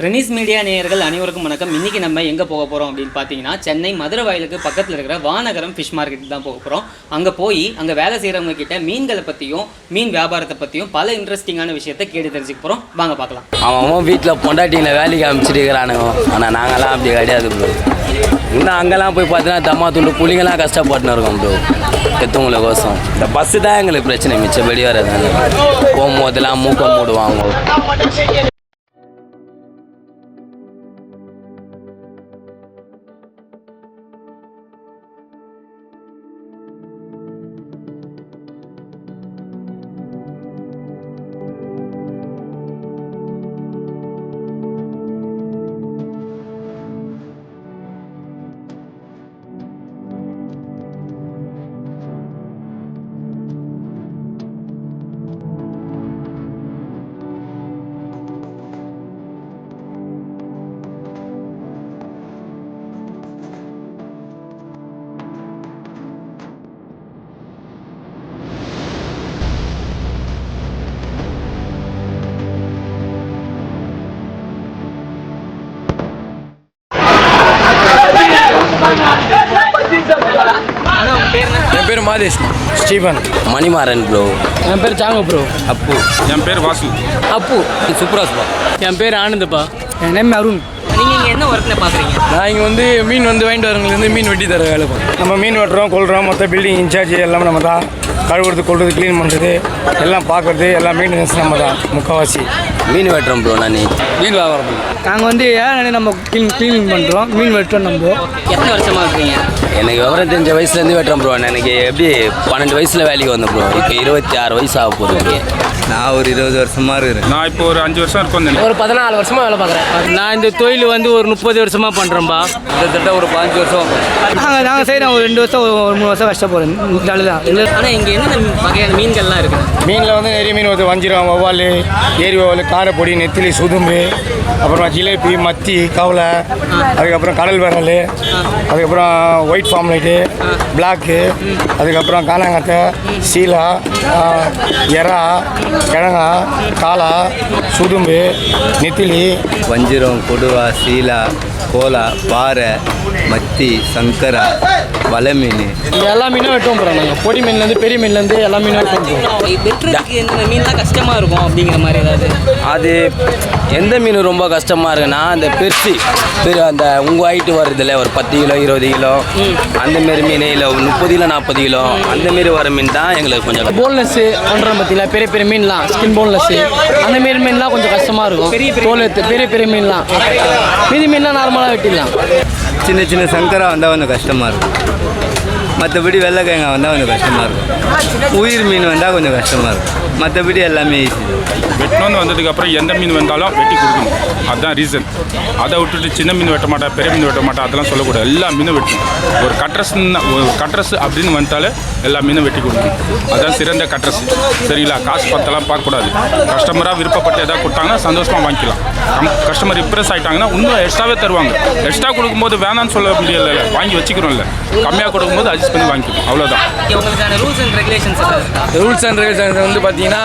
Reni's media நேயர்கள் அனைவருக்கும் வணக்கம். இன்னைக்கு நம்ம எங்கே போக போகிறோம் அப்படின்னு பார்த்தீங்கன்னா சென்னை மதுரை வயலுக்கு பக்கத்தில் இருக்கிற வானகரம் ஃபிஷ் மார்க்கெட் தான் போக போகிறோம் அங்கே போய் அங்கே வேலை செய்கிறவங்க கிட்ட மீன்களை பற்றியும் மீன் வியாபாரத்தை பற்றியும் பல இன்ட்ரெஸ்டிங்கான விஷயத்தை கேட்டு தெரிஞ்சுக்க போகிறோம் வாங்க பார்க்கலாம் அவன் அவன் வீட்டில் பொண்டாட்டியில் வேலைக்கு அமைச்சிருக்கிறானுங்க ஆனால் நாங்களாம் அப்படி கிடையாது ப்ரோ இன்னும் அங்கெல்லாம் போய் பார்த்தீங்கன்னா தம்மா துண்டு புள்ளிங்கெல்லாம் கஷ்டப்பட்டுன்னு இருக்கோம் ப்ரோ பெற்றவங்களுக்கோசம் இந்த பஸ்ஸு தான் எங்களுக்கு பிரச்சனை மிச்சபடி வராது போகும்போதெல்லாம் மூக்கம் மூடுவாங்க. பேர் மாதேஷ். ஸ்டீபன். மணிமாறன் ப்ரோ என் பேர் சாங்க ப்ரோ அப்பு. என் பேர் வாசு. அப்பு. சுப்ராஸ்பா என் பேர் ஆனந்தப்பா. என் நேம் அருண். நீங்கள் இங்கே என்ன ஒர்க்கில் பார்க்குறீங்க நான் இங்கே வந்து மீன் வந்து வாங்கிட்டு வரவங்களுக்கு மீன் வெட்டி தர வேலை பார்ப்போம் நம்ம மீன் வெட்டுறோம் கொள்கிறோம் மொத்த பில்டிங் இன்சார்ஜ் எல்லாமே நம்ம தான். கழுவுறது கொள்வது க்ளீன் பண்ணுறது எல்லாம் பார்க்குறது எல்லாம் மெயின்டெனன்ஸ் நம்ம தான். முக்கால்வாசி மீன் வெட்டுறோம் ப்ரோ நான். மீன் வியாபாரம் நாங்கள் வந்து ஏன் நம்ம க்ளீன் க்ளீனிங் பண்ணுறோம் மீன் வெட்டுறோம் நம்ம. எத்தனை வருஷமாக இருக்கிறீங்க எனக்கு விவரம் தெரிஞ்ச வயசுலேருந்து வெட்டுறேன் ப்ரோ எனக்கு எப்படி பன்னெண்டு வயசில் வேலைக்கு வந்தேன் ப்ரோ இப்போ இருபத்தி ஆறு வயசு ஆக போகுது நான் ஒரு இருபது வருஷமா இருக்கிறேன். நான் இப்போ ஒரு அஞ்சு வருஷம் இருக்கும். ஒரு பதினாலு வருஷமாக வேலை பார்க்குறேன். நான் இந்த தொழில் வந்து ஒரு முப்பது வருஷமாக பண்ணுறேன்பா கிட்டத்தட்ட ஒரு பாஞ்சு வருஷம் நாங்கள் நாங்கள் செய்கிறோம் ஒரு ரெண்டு வருஷம் ஒரு மூணு வருஷம் கஷ்டப்படுறோம். தான் இல்லை ஆனால் இங்கே என்னென்ன வகையான மீன்கள்லாம் இருக்குது மீனில் வந்து நிறைய மீன் வருது. வஞ்சிரம் வவ்வால் ஏரி வவ்வால் காரைப்பொடி நெத்திலி சுதும்பு அப்புறமா ஜிலேபி மத்தி கவலை அதுக்கப்புறம் கடல் விரல் அதுக்கப்புறம் ஒயிட் ஃபார்ம்லைட்டு பிளாக்கு அதுக்கப்புறம் காணாங்கத்தை சீலா எறா கிழங்கா காளா சுதும்பு நெத்திலி. வஞ்சிரம் கொடுவா சீலா. கோலா பாறை மத்தி சங்கரா வலை மீன் இந்த எல்லா மீனும் வெட்டுவோம் போகிறோம் நாங்கள் பொடி மீன்லேருந்து பெரிய மீன்லேருந்து எல்லா மீனும் வெட்டுவோம் போகிறோம் வெட்டுறதுக்கு இந்த மீன்லாம் கஷ்டமாக இருக்கும் அப்படிங்கிற மாதிரி ஏதாவது? அது எந்த மீன் ரொம்ப கஷ்டமாக இருக்குன்னா அந்த பெருசு. பெரு அந்த உங்கள் ஹைட்டு வருதுல்ல ஒரு பத்து கிலோ இருபது கிலோ. அந்த மாரி மீன் இல்லை ஒரு முப்பது கிலோ நாற்பது கிலோ. அந்த மாரி வர மீன் தான் எங்களுக்கு கொஞ்சம். போன்லெஸ்ஸு பண்ணுறோம் பார்த்தீங்களா பெரிய பெரிய மீன்லாம் ஸ்கின் போன்லெஸ்ஸு அந்த மாரி மீன்லாம் கொஞ்சம் கஷ்டமாக இருக்கும். பெரிய பெரிய பெரிய பெரிய மீன்லாம். மீதி மீன்லாம் நார்மலாக வெட்டிடலாம் சின்ன சின்ன சங்கரா வந்தால் கொஞ்சம் கஷ்டமாக இருக்கும். மற்றபடி வெள்ளைக்கிழங்கா வந்தால் கொஞ்சம் கஷ்டமாக இருக்கும். உயிர் மீன் வந்தால் கொஞ்சம் கஷ்டமாக இருக்கும். மற்றபடி எல்லாமே ஈஸி வெட்டணும்னு வந்ததுக்கு அப்புறம் எந்த மீன் வந்தாலும் வெட்டி கொடுக்கணும். அதுதான் ரீசன் அதை விட்டுட்டு சின்ன மீன் வெட்ட மாட்டா பெரிய மீன் வெட்ட மாட்டா அதெல்லாம் சொல்லக்கூடாது. எல்லா மீனும் வெட்டணும் ஒரு கட்ரஸ் ஒரு கட்ரஸ் அப்படின்னு வந்துட்டாலே எல்லா மீனும் வெட்டி கொடுக்கணும். அதான் சிறந்த கட்ரஸ். சரிங்களா? காசு பத்தெல்லாம் பார்க்கக்கூடாது. கஸ்டமராக விருப்பப்பட்டு எதாவது கொடுத்தாங்கன்னா சந்தோஷமாக வாங்கிக்கலாம். கஸ்டமர் இம்ப்ரெஸ் ஆகிட்டாங்கன்னா இன்னும் எக்ஸ்ட்ராவே தருவாங்க. எக்ஸ்ட்ரா கொடுக்கும்போது வேணாம்னு சொல்ல முடியல வாங்கி வச்சுக்கிறோம்ல கம்மியாக கொடுக்கும்போது அட்ஜஸ்ட் பண்ணி வாங்கிக்கணும் அவ்வளோதான் உங்களுக்கான rules and regulations rules and regulations வந்து பார்த்தீங்கன்னா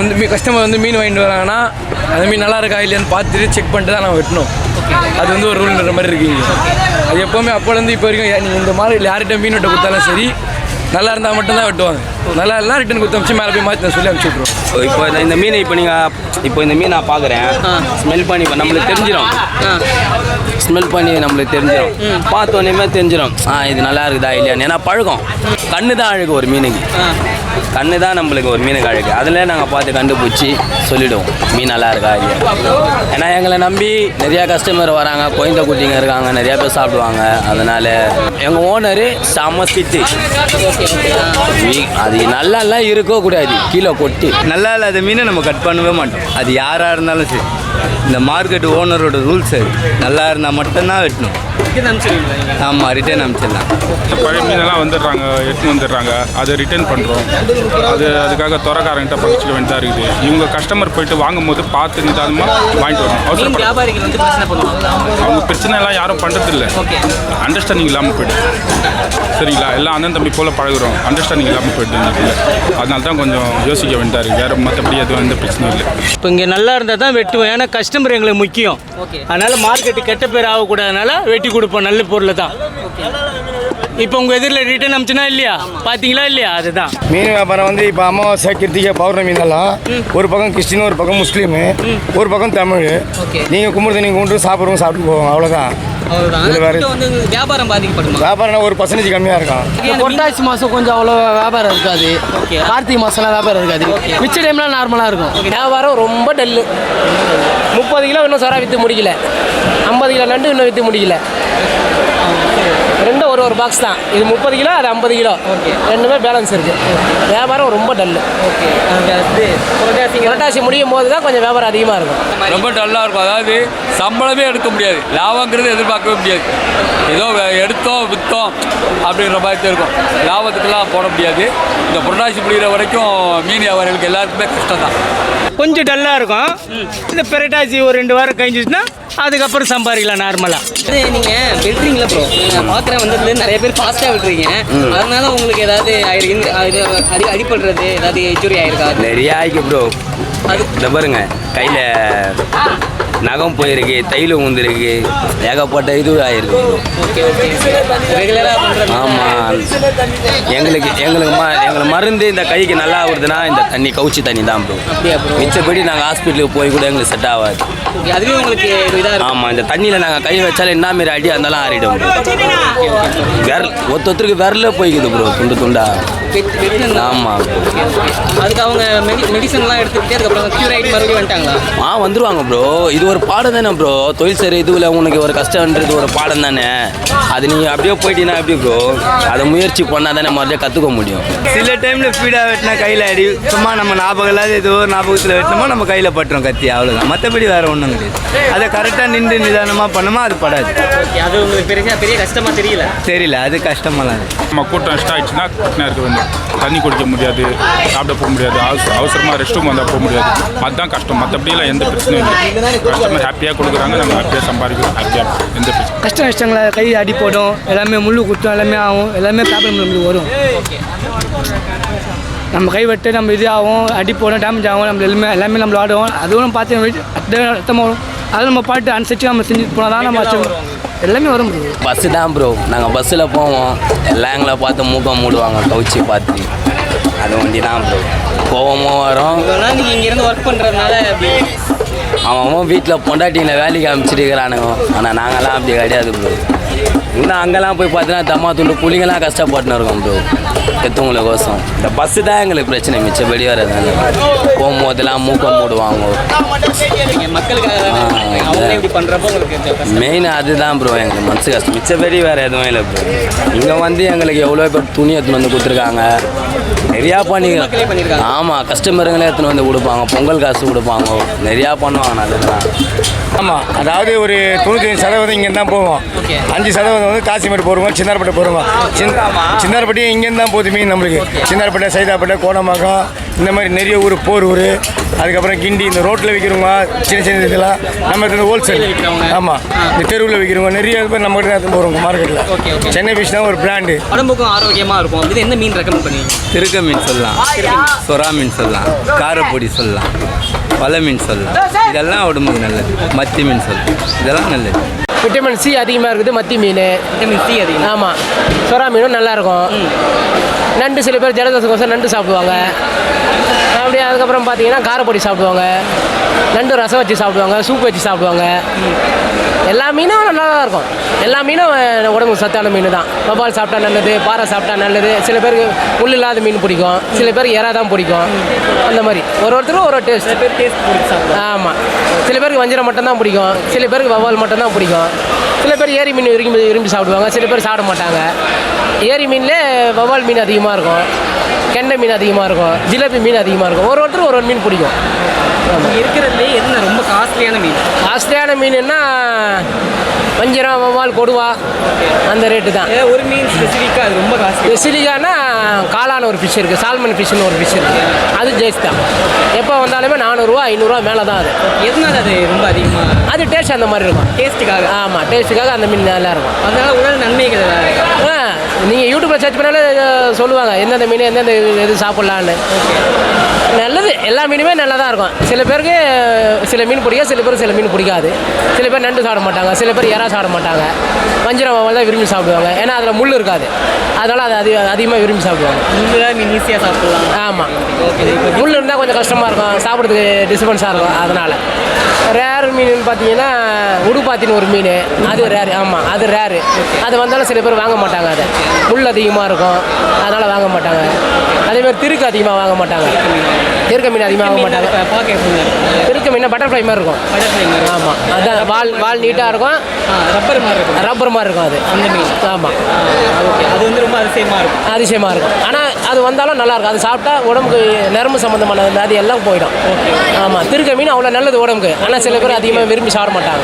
வந்து கஸ்டமர் வந்து மீன் வாங்கிட்டு வராங்கன்னா அந்த மீன் நல்லா இருக்கா இல்லையான்னு பார்த்துட்டு செக் பண்ணிட்டு தான் நான் வெட்டணும். அது வந்து ஒரு ரூல்ன்ற மாதிரி இருக்குங்க. அது எப்போவுமே அப்போலேருந்து இப்போ வரைக்கும் நீங்கள் இந்த மாதிரி யார்கிட்ட மீன் வெட்ட கொடுத்தாலும் சரி நல்லா இருந்தால் மட்டும்தான் வெட்டுவாங்க. நல்லா இல்லைனா ரிட்டன் கொடுத்து அமிச்சு மேலே போய் மாற்றி சொல்லி அனுப்பிச்சி விட்ருவோம் இப்போ இந்த- இந்த மீனை இப்போ நீங்கள் இப்போ இந்த மீன் நான் பார்க்குறேன். ஸ்மெல் பண்ணி இப்போ நம்மளுக்கு தெரிஞ்சிடும் ஸ்மெல் பண்ணி நம்மளுக்கு தெரிஞ்சிடும் பார்த்தோன்னே தெரிஞ்சிடும் ஆ இது நல்லா இருக்குதா இல்லையான்னு. ஏன்னா பழக்கம். கண்ணு தான் அழகு ஒரு மீனுக்கு. கண்ணு தான் நம்மளுக்கு ஒரு மீனுக்கு அழகு அதில் நாங்கள் பார்த்து கண்டுபிடிச்சி சொல்லிவிடுவோம் மீன் நல்லா இருக்கா இல்லையா? ஏன்னா எங்களை நம்பி நிறையா கஸ்டமர் வராங்க குழந்தை குட்டிங்க இருக்காங்க நிறையா பேர் சாப்பிடுவாங்க. அதனால் எங்கள் ஓனரு செம்ம ஸ்பிட்டு அது நல்லா எல்லாம் இருக்கோ கூடாது கீழே கொட்டி. நல்லா இல்லாத மீனை நம்ம கட் பண்ணவே மாட்டோம். அது யாராக இருந்தாலும் சரி. இந்த மார்க்கெட் ஓனரோட ரூல்ஸ் அது. நல்லா இருந்தால் மட்டும்தான் வெட்டணும். ஆமாம் ரிட்டர்ன் அனுப்பிச்சிடலாம். பழைய மீனெல்லாம் வந்துடுறாங்க எடுத்துன்னு வந்துடுறாங்க. அதை ரிட்டர்ன் பண்ணுறோம் அது அதுக்காக துறக்காரங்கிட்ட பகிச்சுக்க வேண்டியதாக இருக்குது. இவங்க கஸ்டமர் போயிட்டு வாங்கும்போது பார்த்து நிதானமாக வாங்கிட்டு வரணும். மீன் அவசரப்பட வியாபாரிகள் வந்து பிரச்சனை பண்ணுவாங்க. அவங்க பிரச்சனை எல்லாம் யாரும் பண்ணுறதில்ல அண்டர்ஸ்டாண்டிங் இல்லாமல் போயிடுது. சரிங்களா? எல்லாம் அண்ணன் தம்பி போல் பழகுறோம். அண்டர்ஸ்டாண்டிங் இல்லாமல் எங்களுக்குள்ள அதனால தான் கொஞ்சம் யோசிக்க வேண்டியதாக இருக்குது. வேறு மற்றபடி எதுவும் எந்த பிரச்சனையும் இல்லை. இப்போ இங்கே நல்லா இருந்தால் தான் வெட்டுவோம். ஏன்னா கஸ்டமர் எங்களுக்கு முக்கியம். ஓகே. அதனால் மார்க்கெட்டு கெட்ட பேர் ஆகக்கூடாதனால வெட்டி கொடுப்போம். நல்ல பொருளை தான். இப்போ உங்கள் எதிரில் ரிட்டர்ன் அமிச்சுனா இல்லையா? பார்த்தீங்களா இல்லையா? அதுதான். மீன் வியாபாரம் வந்து இப்போ அமாவாசை கிருத்திகை பௌர்ணமி இதெல்லாம் ஒரு பக்கம் கிறிஸ்டின் ஒரு பக்கம் முஸ்லீமு ஒரு பக்கம் தமிழ். ஓகே. நீங்கள் கும்பிடுறது நீங்கள் கொண்டு சாப்பிட்றவங்க சாப்பிட்டு போவோம். அவ்வளோதான் வியாபாரம் வியாபாரம் ஒரு பர்சன்டேஜ் கம்மியாக இருக்கும். புரட்டாசி மாதம் கொஞ்சம் அவ்வளோ வியாபாரம் இருக்காது. ஓகே. கார்த்திகை மாதம்லாம் வியாபாரம் இருக்காது. மிச்ச டைம்லாம் நார்மலாக இருக்கும். வியாபாரம் ரொம்ப டல்லு முப்பது கிலோ இன்னும் சொரா விற்று முடிக்கல. ஐம்பது கிலோ நண்டு இன்னும் விற்று முடிக்கல. ரெண்டும் ஒரு ஒரு பாக்ஸ் தான். இது முப்பது கிலோ அது ஐம்பது கிலோ. ரெண்டுமே பேலன்ஸ் இருக்குது வியாபாரம் ரொம்ப டல்லு ஓகே. புரட்டாசிங்க புரட்டாசி முடியும் போது தான் கொஞ்சம் வியாபாரம் அதிகமாக இருக்கும். ரொம்ப டல்லாக இருக்கும். அதாவது சம்பளமே எடுக்க முடியாது. லாபங்கிறது எதிர்பார்க்கவே முடியாது. ஏதோ எடுத்தோம் விற்றோம் அப்படின்ற மாதிரி தான் இருக்கும். லாபத்துக்கெல்லாம் போட முடியாது. இந்த புரட்டாசி முடிகிற வரைக்கும் மீன் வியாபாரிகளுக்கு எல்லாருக்குமே கஷ்டம் தான். கொஞ்சம் டல்லாக இருக்கும். இந்த பெரட்டாசி ஒரு ரெண்டு வாரம் கழிஞ்சிச்சுன்னா அதுக்கப்புறம் சம்பாதிக்கலாம் நார்மலாக இது நீங்கள் வெட்டுறீங்களா ப்ரோ நான் பார்க்குறேன் வந்து நிறைய பேர் ஃபாஸ்ட்டாக விட்டுறீங்க அதனால உங்களுக்கு ஏதாவது ஆயிருக்கு அது அடி அடிபடுறது ஏதாவது இன்ஜுரி ஆயிருக்கா? நிறைய ஆயிக்கு ப்ரோ இந்த பாருங்க கையில் நகம் போயிருக்கு தைலம் உந்திருக்கு ஏகப்பட்ட இது ஆயிருக்கு. ஆமாம் எங்களுக்கு எங்களுக்கு ம எங்களுக்கு மருந்து இந்த கைக்கு நல்லா ஆகுதுன்னா இந்த தண்ணி கவுச்சி தண்ணி தான் ப்ரோ மிச்சப்படி நாங்கள் ஹாஸ்பிட்டலுக்கு போய் கூட எங்களுக்கு செட் ஆகாது. அதுவே உங்களுக்கு ஆமாம் இந்த தண்ணியில் நாங்கள் கை வச்சாலும் என்ன மாரி அடி இருந்தாலும் ஆறிடும் ப்ரோ விரல் ஒருத்த ஒருத்தருக்கு விரல போய்க்குது ப்ரோ துண்டு துண்டா. வெட்- வெட்டுனது ஆமாம் அதுக்கு அவங்க மெடி மெடிசன்லாம் எடுத்துக்கிட்டே அதுக்கப்புறம் க்யூர் ஆகிட்டு மறுபடியும் வந்துட்டாங்களா? ஆ வந்துருவாங்க ப்ரோ இது ஒரு பாடம் தானே ப்ரோ தொழில் சரி இதுவில் உனக்கு ஒரு கஷ்டம்ன்றது ஒரு பாடம் தானே? அது நீங்கள் அப்படியே போயிட்டீங்கன்னா எப்படி ப்ரோ அதை முயற்சி பண்ணால் தானே மறுபடியும் கற்றுக்க முடியும். சில டைமில் ஸ்பீடாக வெட்டினா கையில் அடி. சும்மா நம்ம ஞாபகம் இல்லாத ஏதோ ஒரு ஞாபகத்தில் வெட்டினோமா நம்ம கையில் பட்டுரும் கத்தி அவ்வளோதான் மற்றபடி வேறு ஒன்றும் கிடையாது. அதை கரெக்டாக நின்று நிதானமாக பண்ணோமா அது படாது. அது உங்களுக்கு பெரிய பெரிய கஷ்டமாக தெரியல? தெரியல அது இல்லை. நம்ம கூட்டம் ஸ்டார்ட் ஆயிடுச்சுன்னா கட்டினா இருக்க வேண்டும் தண்ணி குடிக்க முடியாது சாப்பிட போக முடியாது அவசரமாக ரெஸ்ட் ரூம் வந்தால் போக முடியாது. அதுதான் கஷ்டம். மற்றபடியெல்லாம் எந்த பிரச்சனையும் இல்லை. கஸ்டமர் ஹாப்பியாக கொடுக்குறாங்க நம்ம ஹாப்பியாக சம்பாதிக்கிறோம் ஹாப்பியாக எந்த பிரச்சனை கஷ்ட நஷ்டங்களை கை அடி போடும். எல்லாமே முள்ளு குத்தும் எல்லாமே ஆகும். எல்லாமே ப்ராப்ளம் நம்மளுக்கு வரும். நம்ம கைவெட்டு நம்ம இது ஆகும் அடி போடும் டேமேஜ் ஆகும். நம்ம எல்லாமே எல்லாமே நம்மள ஆடுவோம். அதுவும் பார்த்து அர்த்தமாகும் வரும் அதை நம்ம பாட்டு அனுசரித்து நம்ம செஞ்சு போனால் தான் நம்ம achieve- எல்லாமே வரும் bro. பஸ்ஸு தான் ப்ரோ நாங்கள் பஸ்ஸில் போவோம். எல்லாம் எங்களை பார்த்து மூக்கம் மூடுவாங்க கவுச்சி பார்த்து. அது வண்டி தான் ப்ரோ கோவமும் வரும். நீங்கள் இங்கேருந்து ஒர்க் பண்ணுறதுனால அவன் வீட்டில் பொண்டாட்டிங்களை வேலைக்கு அமைச்சிருக்கிறானுங்க ஆனால் நாங்கள்லாம் அப்படி கிடையாது ப்ரோ இன்னும் அங்கெல்லாம் போய் பார்த்தீங்கன்னா தம்மா துண்டு புள்ளிங்கெல்லாம் கஷ்டப்பட்டுன்னு இருக்கோம் ப்ரோ பெற்றவங்களுக்கோசம் இந்த பஸ்ஸு தான் எங்களுக்கு பிரச்சனை மிச்சப்படி வர்றதுனால போகும்போதெல்லாம் மூக்கம் மூடுவாங்க. மெயின் அதுதான் ப்ரோ எங்களுக்கு மனசு கஷ்டம். மிச்சப்படி வேறு எதுவும் இல்லை ப்ரோ இங்கே வந்து எங்களுக்கு எவ்வளோ பேர் துணி எடுத்துன்னு வந்து கொடுத்துருக்காங்க. நிறையா மக்களே பண்ணி பண்ணியிருக்காங்க. ஆமாம் கஸ்டமருங்களே எடுத்துன்னு வந்து கொடுப்பாங்க பொங்கல் காசு கொடுப்பாங்க. நிறையா பண்ணுவாங்க நல்லதுதான் ஆமாம் அதாவது ஒரு தொண்ணூத்தஞ்சு சதவீதம் இங்கேருந்து தான் போவோம். அஞ்சு சதவீதம் வந்து காசிமேடு போடுவோம் சின்னார்பேட்டை போடுவோம் சின்னார்பேட்டை இங்கேருந்து தான் போகுது மீன் நம்மளுக்கு. சின்னார்பேட்டை சைதாப்பேட்டை கோடம்பாக்கம் இந்த மாதிரி நிறைய ஊர் போரூர் அதுக்கப்புறம் கிண்டி இந்த ரோட்டில் விற்கிறவங்க சின்ன சின்ன இதெல்லாம் நம்ம இடத்துல ஹோல்சேல். ஆமாம் இந்த தெருவில் விற்கிறவங்க நிறைய பேர் நம்ம கிட்ட எடுத்து போகிறவங்க ஓகே, மார்க்கெட்டில். சென்னை ஃபிஷ் தான் ஒரு பிராண்டு உடம்புக்கும் ஆரோக்கியமாக இருக்கும். இது எந்த மீன் ரெக்கமெண்ட் பண்ணுவீங்க திருக்க மீன் சொல்லலாம். சொரா மீன் சொல்லலாம். காரப்பொடி சொல்லலாம். வலை மீன் சொல்லலாம். இதெல்லாம் உடம்புக்கு நல்லது. மத்தி மீன் சொல்லலாம். இதெல்லாம் நல்லது. விட்டமின் சி அதிகமாக இருக்குது மத்தி மீன். விட்டமின் சி அதிகம். ஆமாம் சொரா மீனும் நல்லாயிருக்கும் நண்டு சில பேர் ஜலதோஷத்துக்கோசம் நண்டு சாப்பிடுவாங்க. அப்படியே அதுக்கப்புறம் பார்த்தீங்கன்னா காரப்பொடி சாப்பிடுவாங்க. நண்டு ரசம் வச்சு சாப்பிடுவாங்க சூப் வச்சு சாப்பிடுவாங்க. எல்லா மீனும் நல்லா தான் இருக்கும் எல்லா மீனும் உடம்புக்கு சத்தான மீன் தான் வவ்வால் சாப்பிட்டா நல்லது பாறை சாப்பிட்டா நல்லது. சில பேருக்கு முள் இல்லாத மீன் பிடிக்கும். சில பேருக்கு எறா தான் பிடிக்கும். அந்த மாதிரி. ஒரு ஒருத்தரும் ஒரு டேஸ்ட் சில பேர் டேஸ்ட் பிடிச்சி சாப்பிடுவாங்க ஆமாம் சில பேருக்கு வஞ்சரம் மட்டும் தான் பிடிக்கும். சில பேருக்கு வவ்வால் மட்டும் தான் பிடிக்கும். சில பேர் ஏரி மீன் விரும்பி விரும்பி சாப்பிடுவாங்க. சில பேர் சாப்பிட மாட்டாங்க. ஏரி மீனில் வவ்வால் மீன் அதிகமாக இருக்கும். கெண்டை மீன் அதிகமாக இருக்கும் ஜிலேபி மீன் அதிகமாக இருக்கும். ஒரு ஒருத்தர் ஒரு ஒரு மீன் பிடிக்கும். இருக்கிறதுலே என்ன ரொம்ப காஸ்ட்லியான மீன்? காஸ்ட்லியான மீனுன்னா வஞ்சிரம் வவ்வால் கொடுவா அந்த ரேட்டு தான். ஒரு மீன் ஸ்பெசிஃபிக்காக அது ரொம்ப காஸ்ட்லி சிலிகானா காளான ஒரு ஃபிஷ் இருக்குது சால்மன் ஃபிஷ்னு ஒரு ஃபிஷ் இருக்குது அது ஜெயிஸ் தான். எப்போ வந்தாலுமே நானூறுரூவா ஐநூறுரூவா மேலே தான் அது. எதனால அது ரொம்ப அதிகமாக அது டேஸ்ட் அந்த மாதிரி இருக்கும். டேஸ்ட்டுக்காக ஆமாம் டேஸ்ட்டுக்காக அந்த மீன் நல்லா இருக்கும். அதனால உடல் நன்மைகள்? ஆ நீங்கள் யூடியூப்பில் சர்ச் பண்ணாலே சொல்லுவாங்க எந்தெந்த மீன் எந்தெந்த இது- சாப்பிட்லான்னு நல்லது எல்லா மீனுமே நல்லா தான் இருக்கும். சில பேருக்கு சில மீன் பிடிக்கும் சில பேருக்கு சில மீன் பிடிக்காது. சில பேர் நண்டு சாப்பிட மாட்டாங்க சில பேர் இறா சாப்பிட மாட்டாங்க. வஞ்சிரம் தான் விரும்பி சாப்பிடுவாங்க. ஏன்னா அதில் முள் இருக்காது. அதனால் அது அதிக அதிகமாக விரும்பி சாப்பிடுவாங்க. முள்ளுல மீன் ஈஸியாக சாப்பிடலாம். ஆமாம் முள் இருந்தால் கொஞ்சம் கஷ்டமாக இருக்கும். சாப்பிட்றதுக்கு டிஸ்டர்பன்ஸாக இருக்கும். அதனால். ரேர் மீன் பார்த்தீங்கன்னா உடுப்பாத்தின்னு ஒரு மீன். அது ரேர் ஆமாம் அது ரேரு அது வந்தாலும் சில பேர் வாங்க மாட்டாங்க அதை. முள் அதிகமாக இருக்கும். அதனால் வாங்க மாட்டாங்க. அதே மாதிரி திருக்கு அதிகமாக வாங்க மாட்டாங்க. திருக்க மீன் அதிகமாக வாங்க மாட்டாங்க. திருக்க மீன் பட்டர்ஃப்ளை மாதிரி இருக்கும். ஆமாம் அதான் வால் வால் நீட்டாக இருக்கும். ரப்பர் மாதிரி இருக்கும். ரப்பர் மாதிரி இருக்கும் அது. அந்த மீன். ஆமாம் அது வந்து ரொம்ப அதிசயமாக இருக்கும். அதிசயமாக இருக்கும். ஆனால் அது வந்தாலும் நல்லா இருக்கும் அது சாப்பிட்டா உடம்புக்கு நரம்பு சம்மந்தமான அது எல்லாம் போயிடும். ஆமாம் திருக்க மீன் அவ்வளோ நல்லது உடம்புக்கு. ஆனால் சில பேர் அதிகமாக விரும்பி சாப்பிட மாட்டாங்க.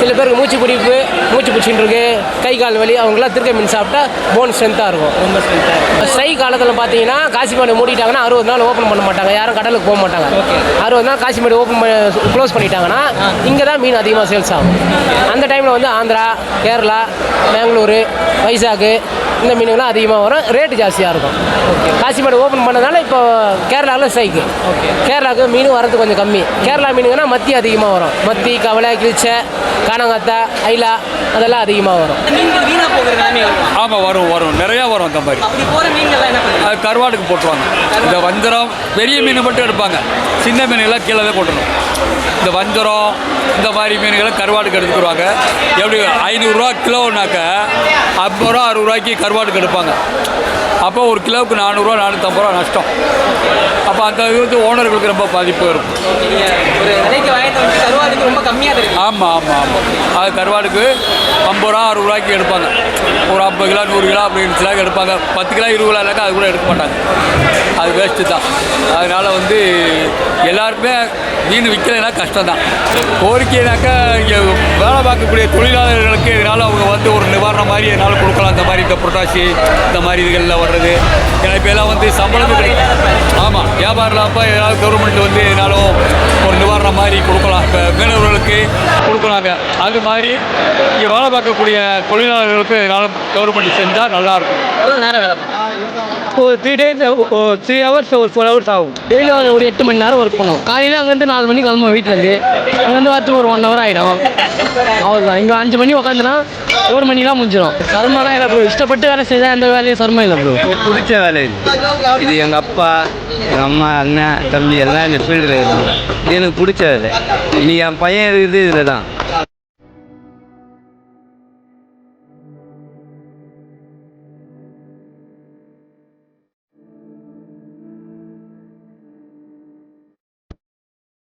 சில பேருக்கு மூச்சு பிடிப்பு மூச்சு பிடிச்சின்னு இருக்கு கை கால் வலி அவங்களாம் திருக்க மீன் சாப்பிட்டா போன் ஸ்ட்ரென்த்தாக இருக்கும். ரொம்ப ஸ்ட்ரென்த்தாக ஸ்ட்ரை காலத்தில் பார்த்தீங்கன்னா காசிமேடு மூடிட்டாங்கன்னா அறுபது நாள் ஓப்பன் பண்ண மாட்டாங்க. யாரும் கடலுக்கு போக மாட்டாங்க. அறுபது நாள் காசிமேடு ஓப்பன் க்ளோஸ் பண்ணிட்டாங்கன்னா இங்கே தான் மீன் அதிகமாக சேல்ஸ் ஆகும். அந்த டைமில் வந்து ஆந்திரா கேரளா பெங்களூரு வைசாக்கு இந்த மீனுங்களாம் அதிகமாக வரும். ரேட்டு ஜாஸ்தியாக இருக்கும். காசிமேடு ஓப்பன் பண்ணதால இப்போ கேரளாவில் ஸ்ட்ரைக்கு கேரளாவுக்கு மீன் வரது கொஞ்சம் கம்மி. கேரளா மீனுங்கன்னா மத்தி அதிகமாக வரும். மத்தி கவலை கிழிச்சை காணங்காத்தா ஐலா அதெல்லாம் அதிகமாக வரும். ஆமாம் வரும் வரும். நிறையா வரும் அந்த மாதிரி. கருவாடுக்கு போட்டுருவாங்க. இந்த வஞ்சரம் பெரிய மீன் மட்டும் எடுப்பாங்க. சின்ன மீன்கள்லாம் கீழே போட்டுரும். இந்த வஞ்சரம் இந்த மாதிரி மீன்களை கருவாடுக்கு எடுத்துக்குருவாங்க எப்படி? ஐநூறுரூவா கிலோனாக்க ஐம்பது ரூபா அறுபது ரூபாய்க்கு கருவாடுக்கு எடுப்பாங்க. அப்போ ஒரு கிலோவுக்கு நானூறுரூவா நானூற்றம்பது ரூபா நஷ்டம். அப்போ அந்த இது வந்து ஓனர்களுக்கு ரொம்ப பாதிப்பு இருக்கும் ரொம்ப கம்மியாக ஆமாம் ஆமாம் ஆமாம் அது கருவாடுக்கு ஐம்பது ரூபா அறுபது ரூபாய்க்கு எடுப்பாங்க. ஒரு ஐம்பது கிலோ நூறு கிலோ அப்படி இருந்துச்சுலாம் எடுப்பாங்க. பத்து கிலோ இருபது கிலோ இல்லைக்கா அது கூட எடுக்க மாட்டாங்க. அது வேஸ்ட்டு தான். அதனால் வந்து எல்லாருமே மீன் விற்கலைன்னா கஷ்டம் தான் கோரிக்கைனாக்கா இங்கே வேலை பார்க்கக்கூடிய தொழிலாளர்களுக்கு இதனால் அவங்க வந்து ஒரு நிவாரணம் மாதிரி என்னால் கொடுக்கலாம்? இந்த மாதிரி இந்த புரட்டாசி இந்த மாதிரி இதுகளில் வர்றது. ஏன்னா இப்போ எல்லாம் வந்து சம்பளம் வியாபாரம் இல்லாமல் ஏதாவது கவர்மெண்ட் வந்து என்னாலும் ஒரு நிவாரணம் மாதிரி கொடுக்கலாம். இப்போ மீனவர்களுக்கு கொடுக்குறாங்க அது மாதிரி இங்கே வேலை பார்க்கக்கூடிய தொழிலாளர்களுக்கு என்னால் கவர்மெண்ட் செஞ்சால் நல்லாயிருக்கும் நேரம் வேலை? ஒரு த்ரீ டேஸ் த்ரீ ஹவர்ஸ் ஒரு ஃபோர் ஹவர்ஸ் ஆகும். டெய்லி ஒரு எட்டு மணி நேரம் ஒர்க் பண்ணுவோம் காலையில் அங்கேருந்து நாலு மணிக்கு கிளம்புவோம் வீட்டிலேருந்து. அங்கேருந்து வரத்துக்கு ஒரு ஒன் ஹவர் ஆகிடும் அவ்வளோதான் இங்கே அஞ்சு மணி உட்காந்துனா ஒரு மணிலாம் முடிஞ்சிடும் சர்மலாம் இல்லை ப்ரோ இஷ்டப்பட்டு வேலை செய்தால் எந்த வேலையும் சர்மம் இல்லை ப்ரோ பிடிச்ச வேலை இது. இது எங்கள் அப்பா எங்கள் அம்மா அண்ணன் தம்பி எல்லாம் இந்த ஃபீல்டில் இருக்காங்க இது எனக்கு பிடிச்ச வேலை. நீ என் பையன் இது இதில் தான்